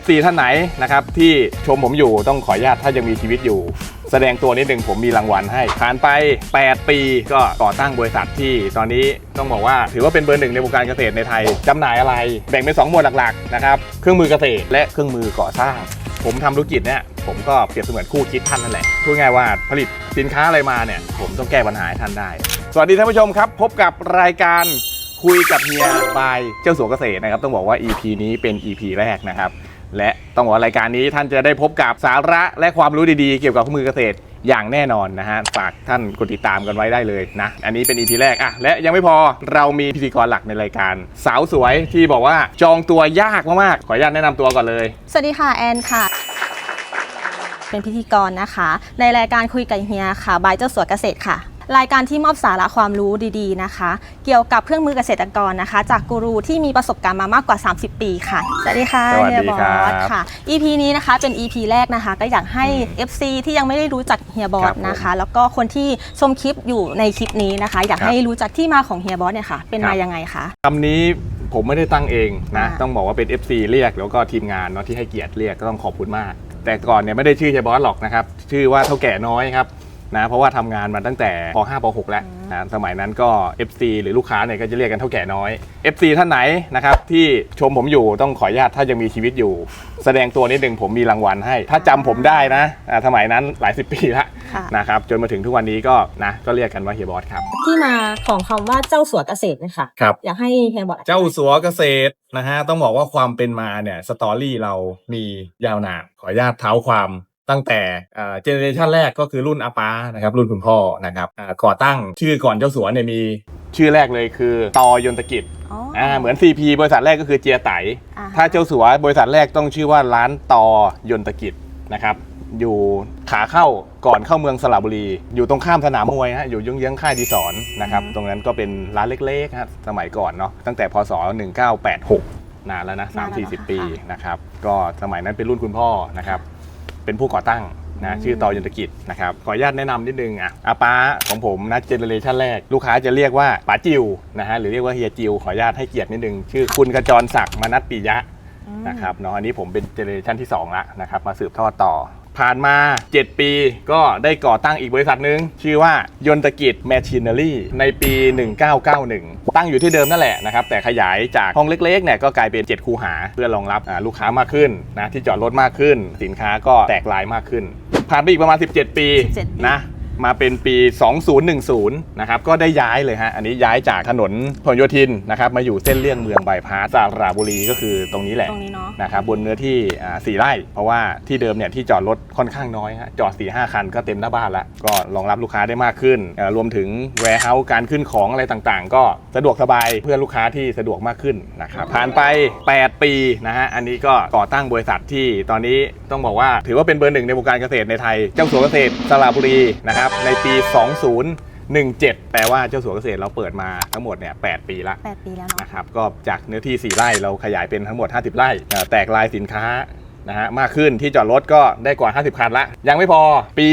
FC ท่านไหนนะครับที่ชมผมอยู่ต้องขออนุญาตถ้ายังมีชีวิตอยู่ แสดงตัวนิดหนึ่งผมมีรางวัลให้ผ่านไป 8 ปีก็ก่อตั้งบริษัทที่ตอนนี้ต้องบอกว่าถือว่าเป็นเบอร์หนึ่งในวงการเกษตรในไทยจำหน่ายอะไร แบ่งเป็น 2 หมวดหลักๆนะครับเครื่องมือเกษตรและเครื่องมือก่อสร้าง ผมทำธุรกิจเนี่ยผมก็เปรียบเสมือนคู่คิดท่านนั่นแหละพูดง่ายว่าผลิตสินค้าอะไรมาเนี่ยผมต้องแก้ปัญหาให้ท่านได้ สวัสดีท่านผู้ชมครับ พบกับรายการคุยกับเฮียบายเจ้าสัวเกษตรนะครับต้องบอกว่า EP นี้เป็น EP แรกนะครับ และต้องบอกว่ารายการนี้ท่านจะได้พบกับสาระและความรู้ดีๆ เกี่ยวกับเครื่องมือเกษตรอย่างแน่นอนนะฮะฝากท่านกดติดตามกันไว้ได้เลยนะ อันนี้เป็น EP แรกอะและยังไม่พอเรามีพิธีกรหลักในรายการ สาวสวยที่บอกว่าจองตัวยากมากๆขออนุญาตแนะนำตัวก่อนเลย สวัสดีค่ะ แอนค่ะ เป็นพิธีกรนะคะ ในรายการคุยกับเฮียค่ะบายเจ้าสัวเกษตรค่ะ รายการที่มอบสาระความรู้ดีๆนะคะ เกี่ยวกับเครื่องมือเกษตรกรนะคะ จากกูรูที่มีประสบการณ์มามากกว่า 30 ปีค่ะ สวัสดีค่ะสวัสดีเฮียบอครับสค่ะ EP นี้นะคะเป็น EP แรกนะคะ ก็อยากให้ FC ที่ยังไม่ได้รู้จักเฮียบอครัสบผมนะคะ แล้วก็คนที่ชมคลิปอยู่ในคลิปนี้นะคะ อยากครับให้รู้จักที่มาของเฮียบอสเนี่ยค่ะ เป็นครัมาบ ยังไงคะ คำนี้ผมไม่ได้ตั้งเองนะ อ่า ต้องบอกว่าเป็น FC เรียกแล้วก็ทีมงานเนาะที่ให้เกียรติเรียกก็ต้องขอบคุณมาก แต่ก่อนเนี่ยไม่ได้ชื่อเฮียบอสหรอกนะครับ ชื่อว่าเท่าแก่น้อยครับ นะเพราะว่าทำงานมาตั้งแต่ป .5 ป .6 แล้วนะสมัยนั้นก็ FC หรือลูกค้าเนี่ยก็จะเรียกกันเท่าแก่น้อย FC ท่านไหนนะครับที่ชมผมอยู่ต้องขออนุญาตถ้ายังมีชีวิตอยู่ แสดงตัวนิดหนึ่งผมมีรางวัลให้ ถ้าจำผมได้นะอ่าสมัยนั้นหลายสิบปีละค่ะ นะครับจนมาถึงทุกวันนี้ก็นะก็เรียกกันว่าเฮียบอสครับ ที่มาของคำว่าเจ้าสัวเกษตรเนยคะครับ อยากให้เฮียบอสอธิบยเจ้าสัวเกษตรนะฮะต้องบอกว่าความเป็นมาเนี่ยสตอรี่เรามียาวนานขออนุญาตเท้าความ ตั้งแต่เจเนเรชันแรกก็คือรุ่นอาปานะครับรุ่นคุณพ่อนะครับอ่าก่อตั้งชื่อก่อนเจ้าสัวเนี่ยมีชื่อแรกเลยคือตอยนตกิจอ๋ออ่าเหมือน CP บริษัทแรกก็คือเจียไตอ่าถ้าเจ้าสัวบริษัทแรกต้องชื่อว่าร้านตอยนตกิจนะครับอยู่ขาเข้าก่อนเข้าเมืองสระบุรี อยู่ตรงข้ามสนามมวยฮะอยู่ยุ่งเยื้องๆค่ายดีสอนนะครับตรงนั้นก็เป็นร้านเล็กๆฮะสมัยก่อนเนาะตั้งแต่พศ 1986 นานแล้วนะนานแล้ว3 4 0ค่ะปีนะครับก็สมัยนั้นเป็นรุ่นคุณพ่อนะครับ เป็นผู้ก่อตั้งนะชื่อตอยนตกิจนะครับขออนุญาตแนะนำนิดนึงอะอาป้าของผมนะเจเนเรชันแรกลูกค้าจะเรียกว่าป๋าจิวนะฮะหรือเรียกว่าเฮียจิวขออนุญาตให้เกียรตินิดนึง ชื่อคุณกระจรศักดิ์มนัสปิยะอืมนะครับเนาะอันนี้ผมเป็นเจเนอเรชันที่2ละนะครับมาสืบทอดต่อ ผ่านมา 7 ปีก็ได้ก่อตั้งอีกบริษัทหนึ่งชื่อว่ายนตกิจแมชชีน n รีในปี 1991 ตั้งอยู่ที่เดิมนั่นแหละนะครับ แต่ขยายจากห้องเล็กๆเนี่ยก็กลายเป็น 7 คูหา เพื่อรองรับอ่าลูกค้ามากขึ้นนะที่จอดรถมากขึ้น สินค้าก็แตกลายมากขึ้น ผ่านไปอีกประมาณ 17 ปี17ปีนะ มาเป็นปี 2010 นะครับ ก็ได้ย้ายเลยฮะ อันนี้ย้ายจากถนนพหลโยธินนะครับ มาอยู่เส้นเลี่ยงเมืองบายพาสสระบุรีก็คือตรงนี้แหละตรงนี้เนาะ นะครับ บนเนื้อที่อ่าสี่ไร่ เพราะว่าที่เดิมเนี่ยที่จอดรถค่อนข้างน้อยฮะ จอด4ี่ห้าคันก็เต็มหน้าบ้านแล้วก็รองรับลูกค้าได้มากขึ้นเอ่อรวมถึง warehouse การขึ้นของอะไรต่างๆ ก็สะดวกสบายเพื่อลูกค้าที่สะดวกมากขึ้นนะครับ ผ่านไป 8 ปีนะฮะ อันนี้ก็ก่อตั้งบริษัทที่ตอนนี้ต้องบอกว่าถือว่าเป็นเบอร์หนึ่งในวงการเกษตรในไทย เจ้าสัวเกษตรสระบุรีนะครับในปี 2017 แปลว่าเจ้าสัวเกษตรเราเปิดมาทั้งหมดเนี่ย8ปีละแปดปีแล้วเนาะนะครับ ก็จากเนื้อที่ 4 ไร่เราขยายเป็นทั้งหมด 50 ไร่เอ่อแตกลายสินค้า นะฮะมากขึ้นที่จอดรถก็ได้กว่า 50 คันละ ยังไม่พอปี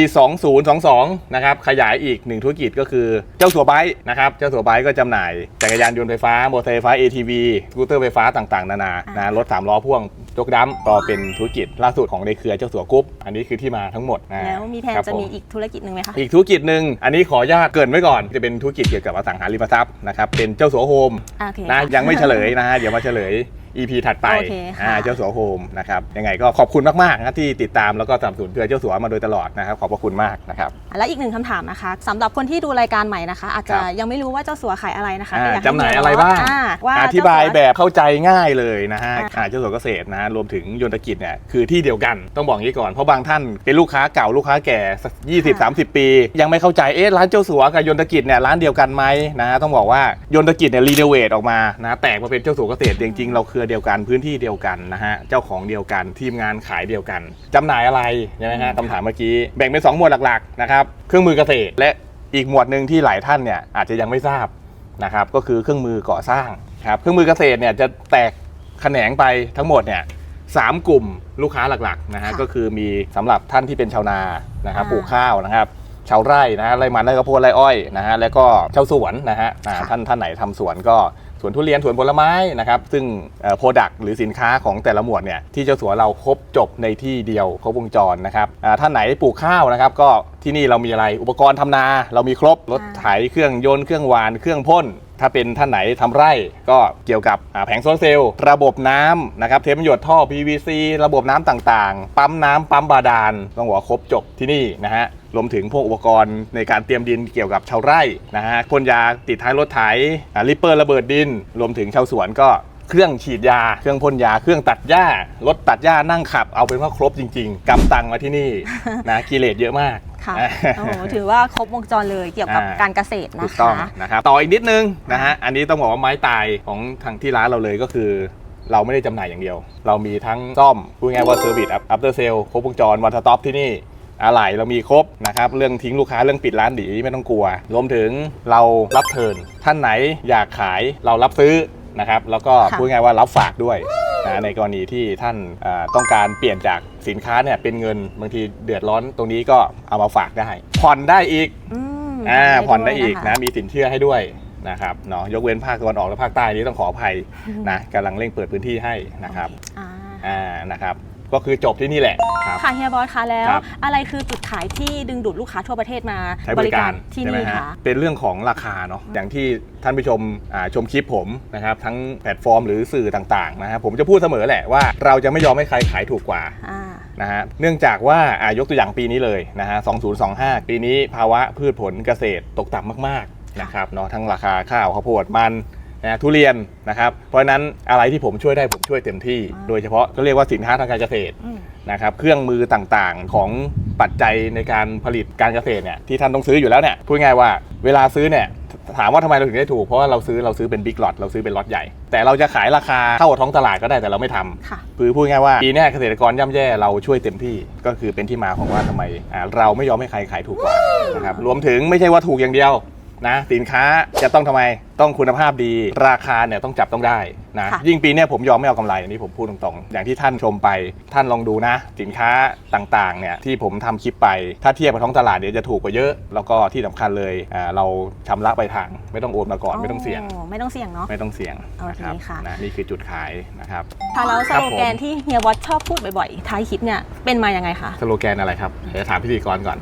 2022 นะครับ ขยายอีกหนึ่งธุรกิจก็คือเจ้าสัวไบค์นะครับเจ้าสัวไบค์ก็จำหน่ายจักรยานยนต์ไฟฟ้ามอเตอร์ไซค์ไฟฟ้า ATV สกูตเตอร์ไฟฟ้าต่างๆ นานานะรถ 3 ล้อพ่วงยกดัมก็เป็นธุรกิจล่าสุดของในเครือเจ้าสัวกรุ๊ปอันนี้คือที่มาทั้งหมดนะแล้วมีแผนครับจะผมีอีกธุรกิจหนึ่งไหมคะอีกธุรกิจหนึ่งอันนี้ขออนุญาตเกรินไว้ก่อนจะเป็นธุรกิจเกี่ยวกับอสังหาริมทรัพย์นะครับเป็นเจ้าสัวโฮมโอเคนะค่ะยังไม่เฉลยนะฮะเดี๋ยวมาเฉลย EP ถัดไปโอเคค่ะ อ่าเจ้าสัวโฮมนะครับยังไงก็ขอบคุณมากๆนะที่ติดตามแล้วก็สนับสนุนเครือเจ้าสัวมาโดยตลอดนะครับขอบพระคุณมากนะครับ และอีกหนึ่งคำถามนะคะสำหรับคนที่ดูรายการใหม่นะคะ อาจจะครับ ยังไม่รู้ว่าเจ้าสัวขายอะไรนะคะอ่าก็อยากให้จำหน่ายอะไรบ้าง อ่ว่าอธิบายเจ้สัว แบบเข้าใจง่ายเลยนะฮะอ่าอ่าเจ้าสัวเกษตรนะฮะรวมถึงยนตกิจเนี่ยคือที่เดียวกันต้องบอกงี้ก่อนเพราะบางท่านเป็นลูกค้าเก่าลูกค้าแก่สัก20 30 ปี ยังไม่เข้าใจเอ๊ะร้านเจ้าสัวกับยนตกิจเนี่ยร้านเดียวกันไหมนะฮะต้องบอกว่ายนตกิจเนี่ยรีโนเวทออกมานะแตกมาเป็นเจ้าสัวเกษตรจริงๆเราเครือเดียวกันพื้นที่เดียวกันนะฮะเจ้าของเดียวกันทีมงานขายเดียวกันจำหน่ายอะไรใช่ไหมฮะคำถามเมื่อกี้แบ่งเป็นสองหมวดหลักๆนะครับเครื่องมือเกษตร และอีกหมวดหนึ่งที่หลายท่านเนี่ยอาจจะยังไม่ทราบนะครับก็คือเครื่องมือก่อสร้างครับเครื่องมือเกษตรเนี่ยจะแตกแขนงไปทั้งหมดเนี่ยสามกลุ่มลูกค้าหลักๆนะฮะค่ะก็คือมีสำหรับท่านที่เป็นชาวนานะครับอ่าปลูกข้าวนะครับชาวไร่นะฮะไร่มันไร่ข้าวโพดไร่อ้อยนะฮะแล้วก็ชาวสวนนะฮะอ่าค่ะท่านท่านไหนทำสวนก็ สวนทุเรียนสวนผลไม้นะครับซึ่งโปรดักต์หรือสินค้าของแต่ละหมวดเนี่ยที่เจ้าสัวเราครบจบในที่เดียวครบวงจรนะครับอ่าท่านไหนปลูกข้าวนะครับ ก็ที่นี่เรามีอะไรอุปกรณ์ทำนา เรามีครบรถไถเครื่องยนต์เครื่องหวานเครื่องพ่น ถ้าเป็นท่านไหนทำไร่ก็เกี่ยวกับแผงโซลาร์เซลล์ระบบน้ำนะครับเทปประโยชน์ท่อ PVC ระบบน้ำต่างๆ ปั๊มน้ำปั๊มบาดาลต้องบอกว่าครบจบที่นี่นะฮะรวมถึงพวกอุปกรณ์ในการเตรียมดินเกี่ยวกับชาวไร่นะฮะพ่นยาติดท้ายรถไถลิปเปอร์ระเบิดดิน รวมถึงชาวสวนก็เครื่องฉีดยา เครื่องพ่นยา เครื่องตัดหญ้ารถตัดหญ้านั่งขับ เอาเป็นว่าครบจริง ๆกำตังมาที่นี่นะกิเลสเยอะมาก ค่ะโอ้โหถือว่าครบวงจรเลยเกี่ยวกับอ่าการเกษตรถูนะกต้องคะ นะครับต่ออีกนิดนึงนะฮะอันนี้ต้องบอกว่าไม้ตายของทางที่ร้านเราเลยก็คือ เราไม่ได้จำหน่ายอย่างเดียว เรามีทั้งซ่อมพูดง่ายๆว่าเซอร์วิสอัปเตอร์เซลครบวงจรวันสต็อปที่นี่อะไหล่เรามีครบนะครับเรื่องทิ้งลูกค้าเรื่องปิดร้านดีไม่ต้องกลัว รวมถึงเรารับเทิร์นท่านไหนอยากขายเรารับซื้อนะครับแล้วก็ค่ะ พูดง่ายๆว่ารับฝากด้วย นะในกรณีที่ท่านอ่าต้องการเปลี่ยนจากสินค้าเนี่ยเป็นเงินบางทีเดือดร้อนตรงนี้ก็เอามาฝากได้ ผ่อนได้อีกอืมอ่าผ่อนได้วยอีกคนะมีสินเชื่อให้ด้วยนะครับเนาะยกเว้นภาคตะวันออกและภาคใต้นี้ต้องขออภัยนะกำลังเร่งเปิดพื้นที่ให้นะครับอ่าอ่านะครับ ก็คือจบที่นี่แหละครับ ค่ะเฮียบอสคะแล้ว ครับอะไรคือจุดขายที่ดึงดูดลูกค้าทั่วประเทศมาใช้บริการที่ใช่ไหมนี่ฮะค่ะเป็นเรื่องของราคาเนาะอย่างที่ท่านผู้ชมอ่าชมคลิปผมนะครับทั้งแพลตฟอร์มหรือสื่อต่างๆนะฮะผมจะพูดเสมอแหละว่าเราจะไม่ยอมให้ใครขายถูกกว่า อ่า นะฮะเนื่องจากว่าอ่ายกตัวอย่างปีนี้เลยนะฮะ 2025 ปีนี้ภาวะพืชผลเกษตรตกต่ำมาก ๆ นะครับเนาะทั้งราคาข้าวข้าวโพดมัน นะทุเรียนนะครับเพราะฉะนั้นอะไรที่ผมช่วยได้ผมช่วยเต็มที่อ่าโดยเฉพาะก็เรียกว่าสินค้าทางการเกษตรอืมนะครับเครื่องมือต่างๆของปัจจัยในการผลิตการเกษตรเนี่ยที่ท่านต้องซื้ออยู่แล้วเนี่ยพูดง่ายๆว่าเวลาซื้อเนี่ยถามว่าทำไมเราถึงได้ถูก เพราะว่าเราซื้อเราซื้อเป็นบิ๊กล็อตเราซื้อเป็นล็อตใหญ่ แต่เราจะขายราคาเท่ากับท้องตลาดก็ได้แต่เราไม่ทำค่ะคือพูดง่ายๆว่าปีเนี้ยเกษตรกรย่ำแย่เราช่วยเต็มที่ก็คือเป็นที่มาของว่าทำไมอ่าเราไม่ยอมให้ใครขายถูกกว่านะครับรวมถึงไม่ใช่ว่าถูกอย่างเดียว นะสินค้าจะต้องทำไมต้องคุณภาพดี ราคาเนี่ยต้องจับต้องได้นะค่ะ ยิ่งปีเนี้ยผมยอมไม่เอากำไรอันนี้ผมพูดตรงๆ อย่างที่ท่านชมไปท่านลองดูนะ สินค้าต่างๆเนี่ยที่ผมทำคลิปไป ถ้าเทียบกับท้องตลาดเดี๋ยวจะถูกกว่าเยอะ แล้วก็ที่สำคัญเลยอ่าเราชำระไปลายทาง ไม่ต้องโอนมาก่อนไม่ต้องเสี่ยงไม่ต้องเสี่ยงเนาะ ไม่ต้องเสี่ยงโอเคนะครับค่ะ นะนี่คือจุดขายนะครับ ค่ะแล้วสครับโลผมแกนที่เฮียบอสชอบพูดบ่อยๆ ท้ายคลิปเนี่ยเป็นมายังไงคะ สโลแกนอะไรครับเดี๋ยวถามพิธีกรก่อน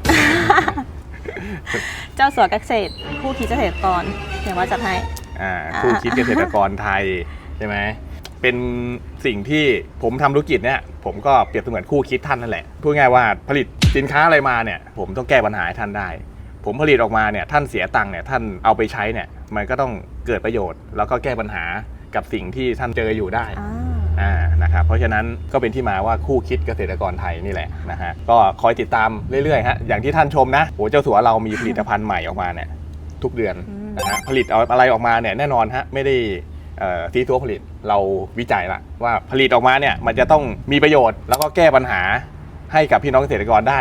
เจ้าสัวเกษตร ผู้คิดเกษตรกรเฮียบอสจัดให้ อ่าอ่าคู่คิดเกษตรกรไทยใช่ไหมเป็นสิ่งที่ผมทำธุรกิจเนี่ยผมก็เปรียบเสมือนคู่คิดท่านนั่นแหละพูดง่ายว่าผลิตสินค้าอะไรมาเนี่ย ผมต้องแก้ปัญหาให้ท่านได้ ผมผลิตออกมาเนี่ยท่านเสียตังค์เนี่ยท่านเอาไปใช้เนี่ยมันก็ต้องเกิดประโยชน์ แล้วก็แก้ปัญหากับสิ่งที่ท่านเจออยู่ได้ อ่า อ่านะครับเพราะฉะนั้นก็เป็นที่มาว่าคู่คิดเกษตรกรไทยนี่แหละนะฮะก็คอยติดตามเรื่อยๆฮะอย่างที่ท่านชมนะโหเจ้าสัวเรามีผลิตภัณฑ์ใหม่ออกมาเนี่ยทุกเดือนนะฮะผลิตเอาอะไรออกมาเนี่ยแน่นอนฮะไม่ได้ซีตัวผลิตเราวิจัยละว่าผลิตออกมาเนี่ยมันจะต้องมีประโยชน์ แล้วก็แก้ปัญหาให้กับพี่น้องเกษตรกรได้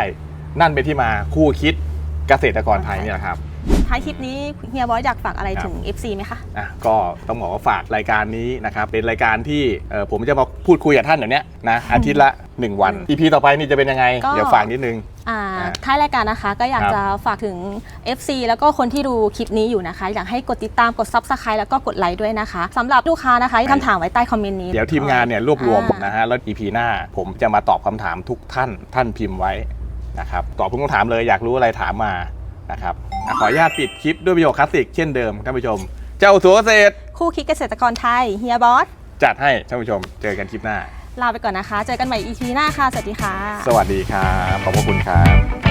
นั่นเป็นที่มาคู่คิดเกษตรกรไทยนี่แหละครับ ท้ายคลิปนี้เฮียบอสอยากฝากอะไรครับถึง FC ไหมคะอะก็ต้องบอกว่าฝากรายการนี้นะครับเป็นรายการที่เอ่อผมจะมาพูดคุยกับท่านเดี๋ยวนี้นะอาทิตย์ละ 1 วัน EP ต่อไปนี่จะเป็นยังไง ก็ เดี๋ยวฝากนิดนึง อ่าอ่าท้ายรายการนะคะก็อยากครับ จะฝากถึง FC แล้วก็คนที่ดูคลิปนี้อยู่นะคะ อยากให้กดติดตามกด Subscribe แล้วก็กดไลค์ด้วยนะคะสำหรับลูกค้านะคะที่คำถามไว้ใต้คอมเมนต์นี้ เดี๋ยวทีมงานเนี่ยรวบรวมอ่าน นะฮะแล้ว EP หน้า ผมจะมาตอบคำถามทุกท่านท่านพิมพ์ไว้นะครับตอบทุกคำถามเลยอยากรู้อะไรถามมานะครับ อะขออนุญาตปิดคลิปด้วยประโยคคลาสสิกเช่นเดิมท่านผู้ชม เจ้าสัวเกษตรคู่คิดเกษตรกรไทยเฮียบอสจัดให้ท่านผู้ชมเจอกันคลิปหน้า ลาไปก่อนนะคะ เจอกันใหม่ EP หน้าค่ะ สวัสดีค่ะ สวัสดีครับขอบพระคุณครับ